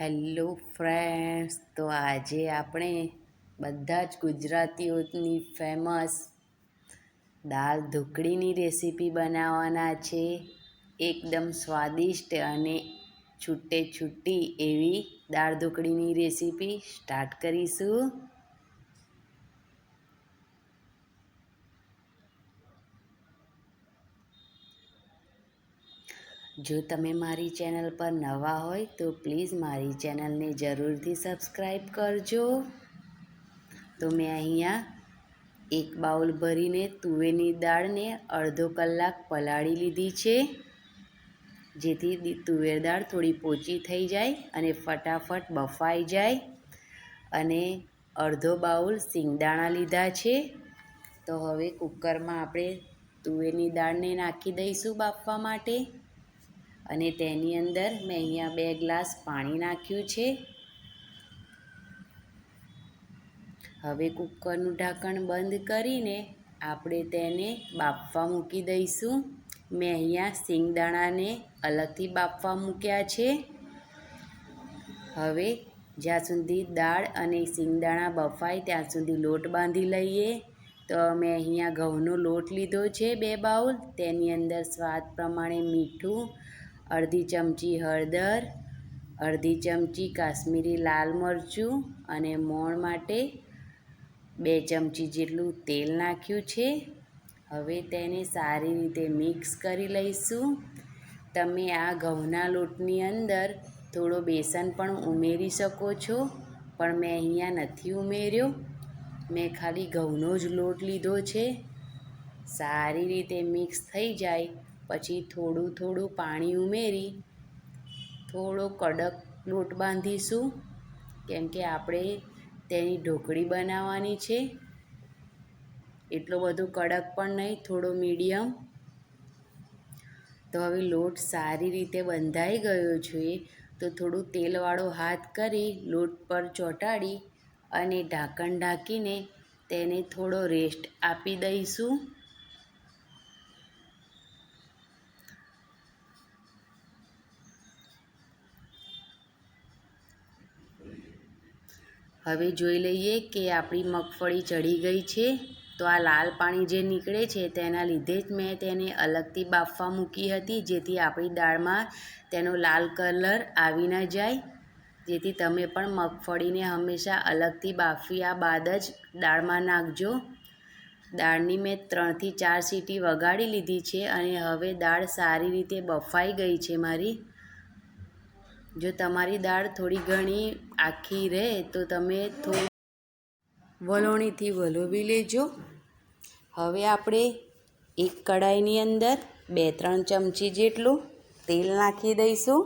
Hello friends તો આજે આપણે બધા જ ગુજરાતીઓની ફેમસ દાળ ઢોકળીની રેસીપી બનાવવાના છે. એકદમ સ્વાદિષ્ટ અને છૂટે છૂટી એવી દાળ ઢોકળીની રેસીપી સ્ટાર્ટ કરીશું. જો તમે મારી ચેનલ પર નવા હોય તો પ્લીઝ મારી ચેનલને જરૂરથી સબસ્ક્રાઈબ કરજો. તો મેં અહીંયા એક બાઉલ ભરીને તુવેરની દાળને અડધો કલાક પલાળી લીધી છે, જેથી તુવેર દાળ થોડી પોચી થઈ જાય અને ફટાફટ બફાઈ જાય. અને અડધો બાઉલ સિંગદાણા લીધા છે. તો હવે કુકરમાં આપણે તુવેરની દાળને નાખી દઈશું બાફવા માટે. અને તેની અંદર મેં અહીંયા બે ગ્લાસ પાણી નાખ્યું છે. હવે કુકરનું ઢાંકણ બંધ કરીને આપણે તેને બાફવા મૂકી દઈશું. મેં અહીંયા સિંગદાણાને અલગથી બાફવા મૂક્યા છે. હવે જ્યાં સુધી દાળ અને સિંગદાણા બફાય ત્યાં સુધી લોટ બાંધી લઈએ. તો મેં અહીંયા ઘઉંનો લોટ લીધો છે બે બાઉલ. તેની અંદર સ્વાદ પ્રમાણે મીઠું અડધી ચમચી હળદર, અડધી ચમચી કાશ્મીરી લાલ મરચું અને મોણ માટે બે ચમચી જેટલું તેલ નાખ્યું છે. હવે તેને સારી રીતે મિક્સ કરી લઈશું. તમે આ ઘઉંના લોટની અંદર થોડો બેસન પણ ઉમેરી શકો છો, પણ મેં અહીંયા નથી ઉમેર્યો. મેં ખાલી ઘઉંનો જ લોટ લીધો છે. સારી રીતે મિક્સ થઈ જાય પછી થોડું થોડું પાણી ઉમેરી, થોડો કડક લોટ બાંધીશું, કેમ કે આપણે તેની ઢોકળી બનાવવાની છે. એટલો બધો કડક પણ નહીં, થોડો મીડિયમ. તો હવે લોટ સારી રીતે બંધાઈ ગયો છે, તો થોડું તેલવાળો હાથ કરી લોટ પર ચોંટાડી અને ઢાંકણ ઢાંકીને તેને થોડો રેસ્ટ આપી દઈશું. હવે જોઈ લઈએ કે આપણી મગફળી ચડી ગઈ છે. તો આ લાલ પાણી જે નીકળે છે તેના લીધે જ મેં તેને અલગથી બાફવા મૂકી હતી, જેથી આપણી દાળમાં તેનો લાલ કલર આવી ન જાય. જેથી તમે પણ મગફળીને હંમેશા અલગથી બાફ્યા બાદ જ દાળમાં નાખજો. દાળની મેં ત્રણથી ચાર સીટી વગાડી લીધી છે અને હવે દાળ સારી રીતે બફાઈ ગઈ છે મારી. જો તમારી દાળ થોડી ઘણી આખી રહે તો તમે થોડી વલોણીથી વલોવી લેજો. હવે આપણે એક કડાઈની અંદર બે ત્રણ ચમચી જેટલું તેલ નાખી દઈશું.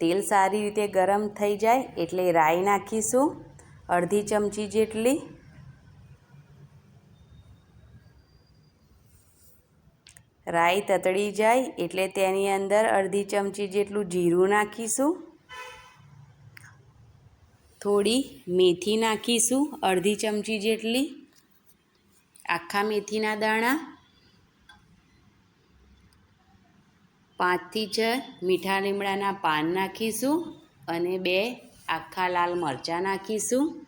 તેલ સારી રીતે ગરમ થઈ જાય એટલે રાઈ નાખીશું. અડધી ચમચી જેટલી. રાઈ તતડી જાય એટલે તેની અંદર અડધી ચમચી જેટલું જીરું નાખીશું. થોડી મેથી નાખીશું, અડધી ચમચી જેટલી. આખા મેથીના દાણા. પાંચથી છ મીઠા લીમડાના પાન નાખીશું અને બે આખા લાલ મરચાં નાખીશું.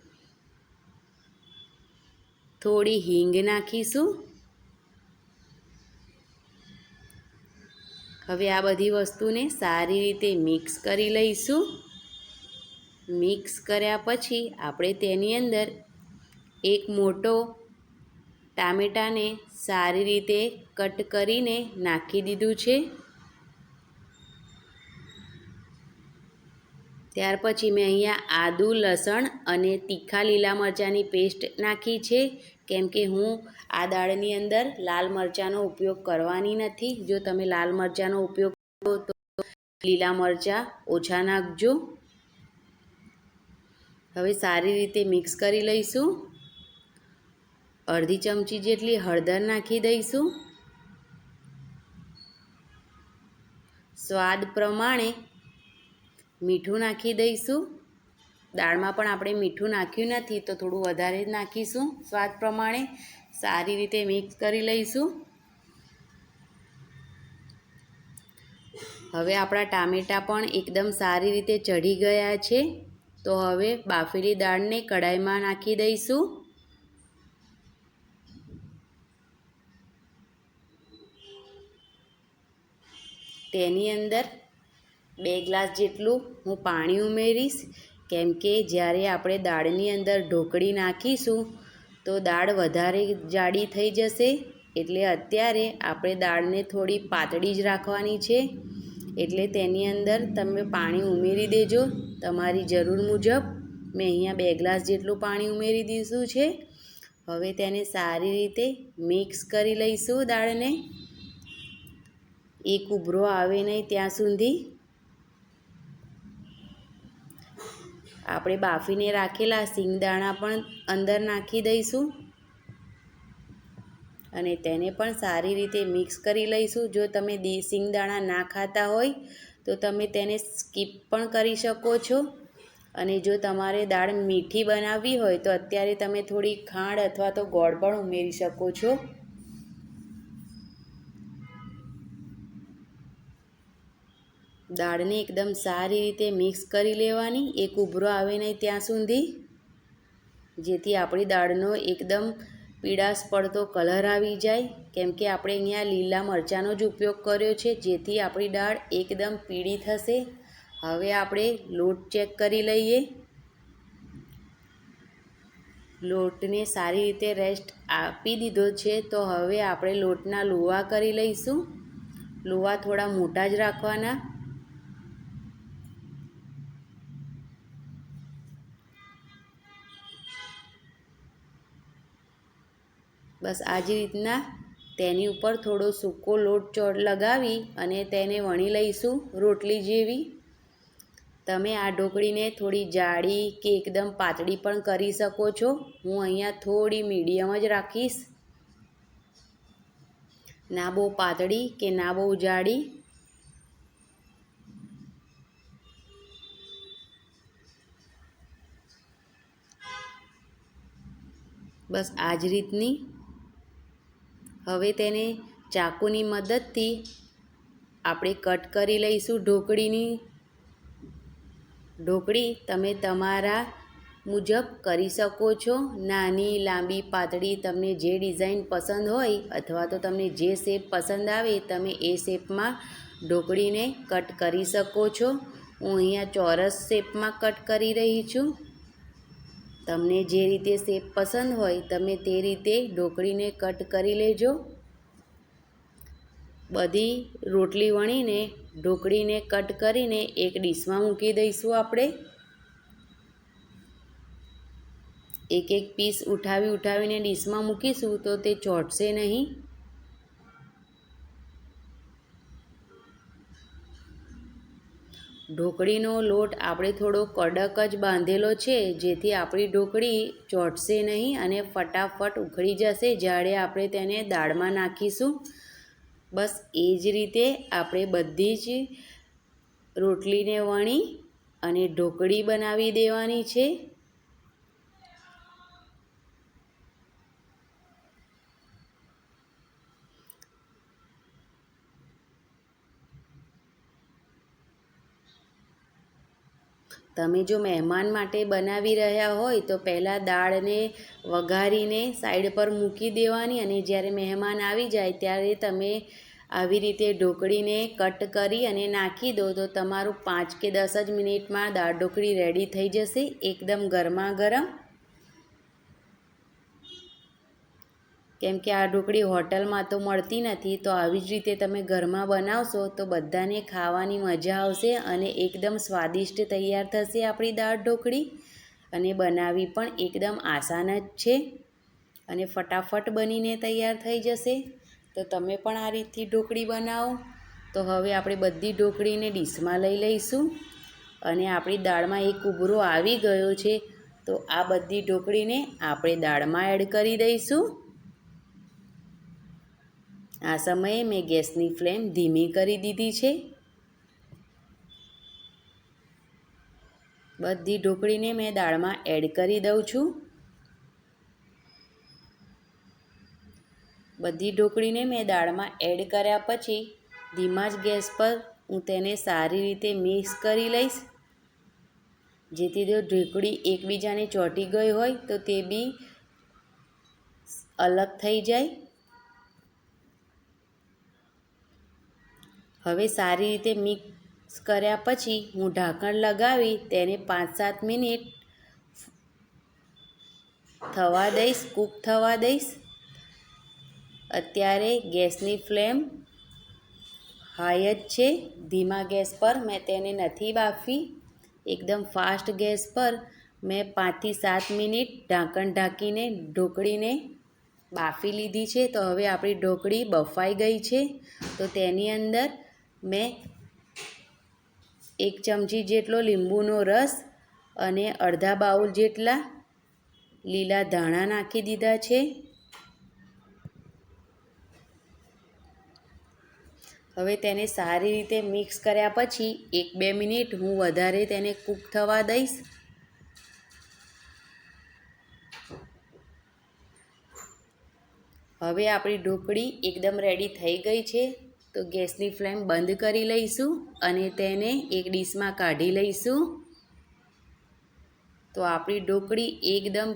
થોડી હિંગ નાખીશું. હવે આ બધી વસ્તુને સારી રીતે મિક્સ કરી લઈશું. મિક્સ કર્યા પછી આપણે તેની અંદર એક મોટો ટામેટાને સારી રીતે કટ કરીને નાખી દીધું છે. ત્યાર પછી મેં અહીંયા આદુ, લસણ અને તીખા લીલા મરચાંની પેસ્ટ નાખી છે. કેમ કે હું આ દાળની અંદર લાલ મરચાંનો ઉપયોગ કરવાની નથી. જો તમે લાલ મરચાંનો ઉપયોગ કરો તો લીલા મરચાં ઓછા નાખજો. હવે સારી રીતે મિક્સ કરી લઈશું. અડધી ચમચી જેટલી હળદર નાખી દઈશું. સ્વાદ પ્રમાણે મીઠું નાખી દઈશું. દાળમાં પણ આપણે મીઠું નાખ્યું નથી તો થોડું વધારે જ નાખીશું સ્વાદ પ્રમાણે. સારી રીતે મિક્સ કરી લઈશું. હવે આપણા ટામેટાં પણ એકદમ સારી રીતે ચઢી ગયા છે. તો હવે બાફેલી દાળને કઢાઈમાં નાખી દઈશું. તેની અંદર બે ગ્લાસ જેટલું હું પાણી ઉમેરીશ. કેમ કે જ્યારે આપણે દાળની અંદર ઢોકળી નાખીશું, તો દાળ વધારે જાડી થઈ જશે. એટલે અત્યારે આપણે દાળને થોડી પાતળી જ રાખવાની છે. એટલે તેની અંદર તમે પાણી ઉમેરી દેજો. તમારી જરૂર મુજબ મેં અહીંયા બે ગ્લાસ જેટલું પાણી ઉમેરી દીધું છે. હવે તેને સારી રીતે મિક્સ કરી લઈશું દાળને. એક ઉભરો આવે નહીં ત્યાં સુધી. આપણે બાફીને રાખેલા સિંગદાણા પણ અંદર નાખી દઈશું. અને તેને પણ સારી રીતે મિક્સ કરી લઈશું. જો તમે દી સિંગદાણા ના ખાતા હોય, તો તમે તેને સ્કીપ પણ કરી શકો છો. અને જો તમારે દાળ મીઠી બનાવવી હોય, તો અત્યારે તમે થોડી ખાંડ અથવા તો ગોળ પણ ઉમેરી શકો છો. દાળને એકદમ સારી રીતે મિક્સ કરી લેવાની. એક ઉભરો આવે નહીં ત્યાં સુધી. જેથી આપણી દાળનો એકદમ પીળાશ પડતો કલર આવી જાય. કેમ કે આપણે અહીંયા લીલા મરચાંનો જ ઉપયોગ કર્યો છે, જેથી આપણી દાળ એકદમ પીળી થશે. હવે આપણે લોટ ચેક કરી લઈએ. લોટને સારી રીતે રેસ્ટ આપી દીધો છે, તો હવે આપણે લોટના લુવા કરી લઈશું. લુવા થોડા મોટા જ રાખવાના. બસ આ જ રીતના તેની ઉપર થોડો સૂકો લોટ ચોટ લગાવી અને તેને વણી લઈશું રોટલી જેવી. તમે આ ઢોકળીને થોડી જાડી કે એકદમ પાતળી પણ કરી શકો છો. હું અહીંયા થોડી મીડિયમ જ રાખીશ. ના બહુ પાતળી કે ના બહુ જાડી. બસ આ જ રીતની હવે તેને ચાકુની મદદથી આપણે કટ કરી લઈશું ઢોકળીની. ઢોકળી તમે તમારા મુજબ કરી શકો છો. નાની, લાંબી પાતળી તમને જે ડિઝાઇન પસંદ હોય અથવા તો તમને જે શેપ પસંદ આવે તમે એ શેપમાં ઢોકળીને કટ કરી શકો છો. હું અહીંયા ચોરસ શેપમાં કટ કરી રહી છું. તમને જે રીતે શેપ પસંદ હોય તમે તે રીતે ઢોકળીને કટ કરી લેજો. બધી રોટલી વણીને ઢોકળીને કટ કરીને એક ડીશમાં મૂકી દઈશું આપણે. એક એક પીસ ઉઠાવી ઉઠાવીને ડીશમાં મૂકીશું તો તે ચોંટશે નહીં. ઢોકળીનો લોટ આપણે થોડો કડક જ બાંધેલો છે, જેથી આપણી ઢોકળી ચોંટશે નહીં અને ફટાફટ ઉખડી જશે. જ્યારે આપણે તેને દાળમાં નાખીશું, બસ એ જ રીતે આપણે બધી જ રોટલીને વણી અને ઢોકળી બનાવી દેવાની છે. તમે જો મહેમાન માટે બનાવી રહ્યા હોય, તો પહેલાં દાળને વઘારીને સાઈડ પર મૂકી દેવાની અને જ્યારે મહેમાન આવી જાય ત્યારે તમે આવી રીતે ઢોકળીને કટ કરી અને નાખી દો, તો તમારું પાંચ કે દસ જ મિનિટમાં દાળ ઢોકળી રેડી થઈ જશે. એકદમ ગરમા ગરમ કેમ કે આ ઢોકળી હોટલમાં તો મળતી નથી, તો આવી જ રીતે તમે ઘરમાં બનાવશો તો બધાને ખાવાની મજા આવશે અને એકદમ સ્વાદિષ્ટ તૈયાર થશે આપણી દાળ ઢોકળી. અને બનાવવી પણ એકદમ આસાન જ છે. અને ફટાફટ બનીને તૈયાર થઈ જશે. તો તમે પણ આ રીતથી ઢોકળી બનાવો. તો હવે આપણે બધી ઢોકળીને ડીશમાં લઈ લઈશું. અને આપણી દાળમાં એક ઉભરો આવી ગયો છે, તો આ બધી ઢોકળીને આપણે દાળમાં એડ કરી દઈશું. આ સમયે મેં ગેસની ફ્લેમ ધીમી કરી દીધી છે. બધી ઢોકળીને મેં દાળમાં એડ કરી દઉં છું. બધી ઢોકળીને મેં દાળમાં એડ કર્યા પછી ધીમા જ ગેસ પર હું તેને સારી રીતે મિક્સ કરી લઈશ. જેથી જો ઢોકળી એકબીજાને ચોંટી ગઈ હોય તો તે બી અલગ થઈ જાય. હવે સારી રીતે મિક્સ કર્યા પછી હું ઢાંકણ લગાવી તેને પાંચ સાત મિનિટ થવા દઈશ, કૂક થવા દઈશ. અત્યારે ગેસની ફ્લેમ હાઈ જ છે. ધીમા ગેસ પર મેં તેને નથી બાફી એકદમ ફાસ્ટ ગેસ પર મેં પાંચથી સાત મિનિટ ઢાંકણ ઢાંકીને, ઢોકળીને બાફી લીધી છે. તો હવે આપણી ઢોકળી બફાઈ ગઈ છે. તો તેની અંદર મેં એક ચમચી જેટલો લીંબુનો રસ અને અડધા બાઉલ જેટલા લીલા ધાણા નાખી દીધા છે. હવે તેને સારી રીતે મિક્સ કર્યા પછી એક બે મિનિટ હું વધારે તેને કૂક થવા દઈશ. હવે આપણી ઢોકળી એકદમ રેડી થઈ ગઈ છે. તો ગેસની ફ્લેમ બંધ કરી લઈશું અને તેને એક ડીશમાં કાઢી લઈશું. તો આપણી ઢોકળી એકદમ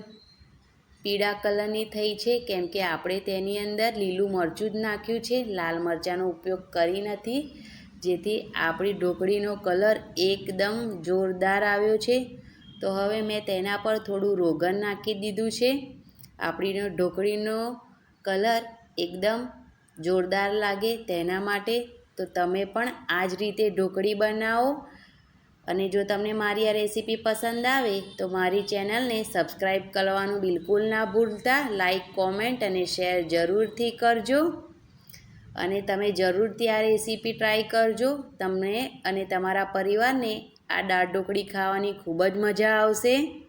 પીળા કલરની થઈ છે, કેમ કે આપણે તેની અંદર લીલું મરચું જ નાખ્યું છે. લાલ મરચાંનો ઉપયોગ કરી નથી, જેથી આપણી ઢોકળીનો કલર એકદમ જોરદાર આવ્યો છે. તો હવે મેં તેના પર થોડું રોગન નાખી દીધું છે. આપણીનો ઢોકળીનો કલર એકદમ જોરદાર લાગે તેના માટે, તો તમે પણ આ જ રીતે ઢોકળી બનાવો. અને જો તમને મારી આ રેસીપી પસંદ આવે, તો મારી ચેનલને સબસ્ક્રાઈબ કરવાનું બિલકુલ ના ભૂલતા. લાઈક, કોમેન્ટ અને શેર જરૂરથી કરજો. અને તમે જરૂરથી આ રેસીપી ટ્રાય કરજો. તમને અને તમારા પરિવારને આ દાળ ઢોકળી ખાવાની ખૂબ જ મજા આવશે.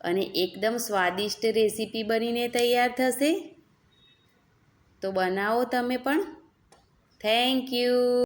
અને એકદમ સ્વાદિષ્ટ રેસીપી બનીને તૈયાર થશે. તો બનાવો તમે પણ. Thank you